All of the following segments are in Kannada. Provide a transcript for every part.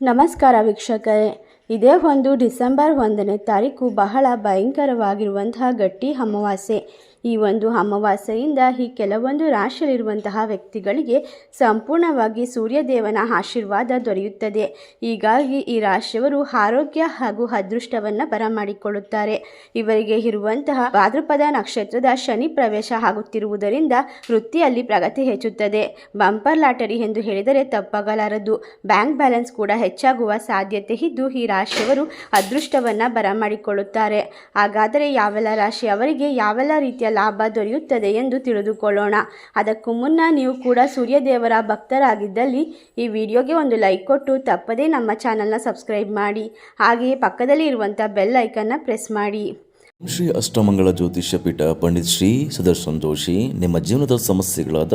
ನಮಸ್ಕಾರ ವೀಕ್ಷಕರೇ ಇದೇ ಒಂದು ಡಿಸೆಂಬರ್ ಒಂದನೇ ತಾರೀಕು ಬಹಳ ಭಯಂಕರವಾಗಿರುವಂತಹ ಗಟ್ಟಿ ಅಮಾವಾಸ್ಯೆ. ಈ ಒಂದು ಅಮಾವಾಸ್ಯೆಯಿಂದ ಈ ಕೆಲವೊಂದು ರಾಶಿಯಲ್ಲಿರುವಂತಹ ವ್ಯಕ್ತಿಗಳಿಗೆ ಸಂಪೂರ್ಣವಾಗಿ ಸೂರ್ಯದೇವನ ಆಶೀರ್ವಾದ ದೊರೆಯುತ್ತದೆ. ಹೀಗಾಗಿ ಈ ರಾಶಿಯವರು ಆರೋಗ್ಯ ಹಾಗೂ ಅದೃಷ್ಟವನ್ನು ಬರಮಾಡಿಕೊಳ್ಳುತ್ತಾರೆ. ಇವರಿಗೆ ಇರುವಂತಹ ಭಾದ್ರಪದ ನಕ್ಷತ್ರದ ಶನಿ ಪ್ರವೇಶ ಆಗುತ್ತಿರುವುದರಿಂದ ವೃತ್ತಿಯಲ್ಲಿ ಪ್ರಗತಿ ಹೆಚ್ಚುತ್ತದೆ. ಬಂಪರ್ ಲಾಟರಿ ಎಂದು ಹೇಳಿದರೆ ತಪ್ಪಾಗಲಾರದು. ಬ್ಯಾಂಕ್ ಬ್ಯಾಲೆನ್ಸ್ ಕೂಡ ಹೆಚ್ಚಾಗುವ ಸಾಧ್ಯತೆ ಇದ್ದು ಈ ರಾಶಿಯವರು ಅದೃಷ್ಟವನ್ನು ಬರಮಾಡಿಕೊಳ್ಳುತ್ತಾರೆ. ಹಾಗಾದರೆ ಯಾವೆಲ್ಲ ರಾಶಿಯವರಿಗೆ ಯಾವೆಲ್ಲ ರೀತಿಯ ಲಾಭ ದೊರೆಯುತ್ತದೆ ಎಂದು ತಿಳಿದುಕೊಳ್ಳೋಣ. ಅದಕ್ಕೂ ಮುನ್ನ ನೀವು ಕೂಡ ಸೂರ್ಯದೇವರ ಭಕ್ತರಾಗಿದ್ದಲ್ಲಿ ಈ ವಿಡಿಯೋಗೆ ಒಂದು ಲೈಕ್ ಕೊಟ್ಟು ತಪ್ಪದೇ ನಮ್ಮ ಚಾನಲ್ನ ಸಬ್ಸ್ಕ್ರೈಬ್ ಮಾಡಿ. ಹಾಗೆಯೇ ಪಕ್ಕದಲ್ಲಿ ಇರುವಂಥ ಬೆಲ್ ಐಕನ್ನ ಪ್ರೆಸ್ ಮಾಡಿ. ಶ್ರೀ ಅಷ್ಟಮಂಗಳ ಜ್ಯೋತಿಷ್ಯ ಪೀಠ ಪಂಡಿತ್ ಶ್ರೀ ಸುದರ್ಶನ್ ಜೋಶಿ, ನಿಮ್ಮ ಜೀವನದ ಸಮಸ್ಯೆಗಳಾದ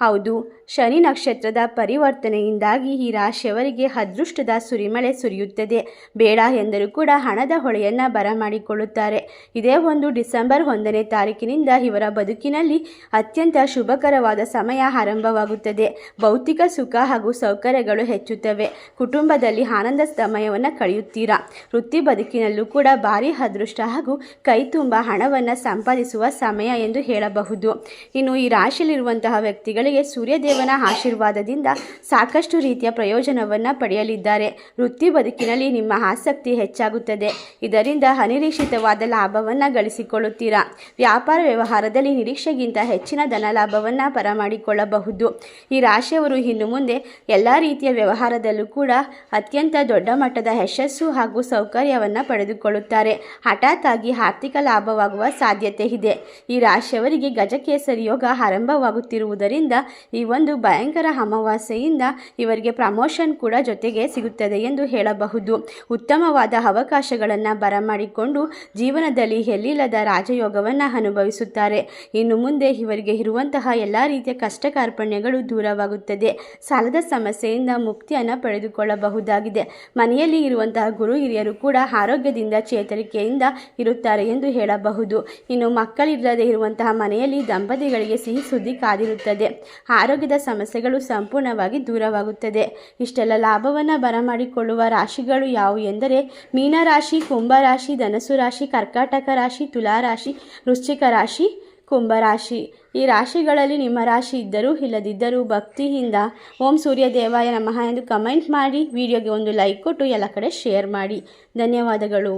ಹೌದು, ಶನಿ ನಕ್ಷತ್ರದ ಪರಿವರ್ತನೆಯಿಂದಾಗಿ ಈ ರಾಶಿಯವರಿಗೆ ಅದೃಷ್ಟದ ಸುರಿಮಳೆ ಸುರಿಯುತ್ತದೆ. ಬೇಡ ಎಂದರೂ ಕೂಡ ಹಣದ ಹೊಳೆಯನ್ನು ಬರಮಾಡಿಕೊಳ್ಳುತ್ತಾರೆ. ಇದೇ ಒಂದು ಡಿಸೆಂಬರ್ ಒಂದನೇ ತಾರೀಕಿನಿಂದ ಇವರ ಬದುಕಿನಲ್ಲಿ ಅತ್ಯಂತ ಶುಭಕರವಾದ ಸಮಯ ಆರಂಭವಾಗುತ್ತದೆ. ಭೌತಿಕ ಸುಖ ಹಾಗೂ ಸೌಕರ್ಯಗಳು ಹೆಚ್ಚುತ್ತವೆ. ಕುಟುಂಬದಲ್ಲಿ ಆನಂದ ಸಮಯವನ್ನು ಕಳೆಯುತ್ತೀರಾ? ವೃತ್ತಿ ಬದುಕಿನಲ್ಲೂ ಕೂಡ ಭಾರಿ ಅದೃಷ್ಟ ಹಾಗೂ ಕೈ ತುಂಬ ಹಣವನ್ನು ಸಂಪಾದಿಸುವ ಸಮಯ ಎಂದು ಹೇಳಬಹುದು. ಇನ್ನು ಈ ರಾಶಿಯಲ್ಲಿರುವಂತಹ ವ್ಯಕ್ತಿಗಳಿಗೆ ಸೂರ್ಯದೇವನ ಆಶೀರ್ವಾದದಿಂದ ಸಾಕಷ್ಟು ರೀತಿಯ ಪ್ರಯೋಜನವನ್ನು ಪಡೆಯಲಿದ್ದಾರೆ. ವೃತ್ತಿ ಬದುಕಿನಲ್ಲಿ ನಿಮ್ಮ ಆಸಕ್ತಿ ಹೆಚ್ಚಾಗುತ್ತದೆ. ಇದರಿಂದ ಅನಿರೀಕ್ಷಿತವಾದ ಲಾಭವನ್ನು ಗಳಿಸಿಕೊಳ್ಳುತ್ತೀರಾ? ವ್ಯಾಪಾರ ವ್ಯವಹಾರದಲ್ಲಿ ನಿರೀಕ್ಷೆಗಿಂತ ಹೆಚ್ಚಿನ ಧನ ಲಾಭವನ್ನು ಪರಮಾಡಿಕೊಳ್ಳಬಹುದು. ಈ ರಾಶಿಯವರು ಇನ್ನು ಮುಂದೆ ಎಲ್ಲ ರೀತಿಯ ವ್ಯವಹಾರದಲ್ಲೂ ಕೂಡ ಅತ್ಯಂತ ದೊಡ್ಡ ಮಟ್ಟದ ಯಶಸ್ಸು ಹಾಗೂ ಸೌಕರ್ಯವನ್ನು ಪಡೆದುಕೊಳ್ಳುತ್ತಾರೆ. ಹಠಾತ್ ಆಗಿ ಆರ್ಥಿಕ ಲಾಭವಾಗುವ ಸಾಧ್ಯತೆ ಇದೆ. ಈ ರಾಶಿಯವರಿಗೆ ಗಜಕೇಸರಿ ಯೋಗ ಆರಂಭವಾಗುತ್ತಿರುವುದರಿಂದ ಈ ಒಂದು ಭಯಂಕರ ಅಮಾವಾಸ್ಯೆಯಿಂದ ಇವರಿಗೆ ಪ್ರಮೋಷನ್ ಕೂಡ ಜೊತೆಗೆ ಸಿಗುತ್ತದೆ ಎಂದು ಹೇಳಬಹುದು. ಉತ್ತಮವಾದ ಅವಕಾಶಗಳನ್ನು ಬರಮಾಡಿಕೊಂಡು ಜೀವನದಲ್ಲಿ ಎಲ್ಲಿಲ್ಲದ ರಾಜಯೋಗವನ್ನು ಅನುಭವಿಸುತ್ತಾರೆ. ಇನ್ನು ಮುಂದೆ ಇವರಿಗೆ ಇರುವಂತಹ ಎಲ್ಲ ರೀತಿಯ ಕಷ್ಟ ಕಾರ್ಪಣ್ಯಗಳು ದೂರವಾಗುತ್ತದೆ. ಸಾಲದ ಸಮಸ್ಯೆಯಿಂದ ಮುಕ್ತಿಯನ್ನು ಪಡೆದುಕೊಳ್ಳಬಹುದಾಗಿದೆ. ಮನೆಯಲ್ಲಿ ಇರುವಂತಹ ಗುರು ಹಿರಿಯರು ಕೂಡ ಆರೋಗ್ಯದಿಂದ ಚೇತರಿಕೆಯಿಂದ ಇರುತ್ತಾರೆ ಎಂದು ಹೇಳಬಹುದು. ಇನ್ನು ಮಕ್ಕಳಿಲ್ಲದೆ ಇರುವಂತಹ ಮನೆಯಲ್ಲಿ ದಂಪತಿಗಳಿಗೆ ಸಿಹಿ ಸುದ್ದಿ ಕಾದಿರುತ್ತದೆ. ಆರೋಗ್ಯದ ಸಮಸ್ಯೆಗಳು ಸಂಪೂರ್ಣವಾಗಿ ದೂರವಾಗುತ್ತದೆ. ಇಷ್ಟೆಲ್ಲ ಲಾಭವನ್ನು ಬರಮಾಡಿಕೊಳ್ಳುವ ರಾಶಿಗಳು ಯಾವುವು ಎಂದರೆ ಮೀನರಾಶಿ ಕುಂಭರಾಶಿ ಧನಸು ರಾಶಿ ಕರ್ಕಾಟಕ ರಾಶಿ ತುಲಾರಾಶಿ ವೃಶ್ಚಿಕ ರಾಶಿ ಕುಂಭರಾಶಿ ಈ ರಾಶಿಗಳಲ್ಲಿ ನಿಮ್ಮ ರಾಶಿ ಇದ್ದರೂ ಇಲ್ಲದಿದ್ದರೂ ಭಕ್ತಿಯಿಂದ ಓಂ ಸೂರ್ಯ ದೇವಾಯ ನಮಃ ಎಂದು ಕಮೆಂಟ್ ಮಾಡಿ, ವಿಡಿಯೋಗೆ ಒಂದು ಲೈಕ್ ಕೊಟ್ಟು ಎಲ್ಲ ಕಡೆ ಶೇರ್ ಮಾಡಿ. ಧನ್ಯವಾದಗಳು.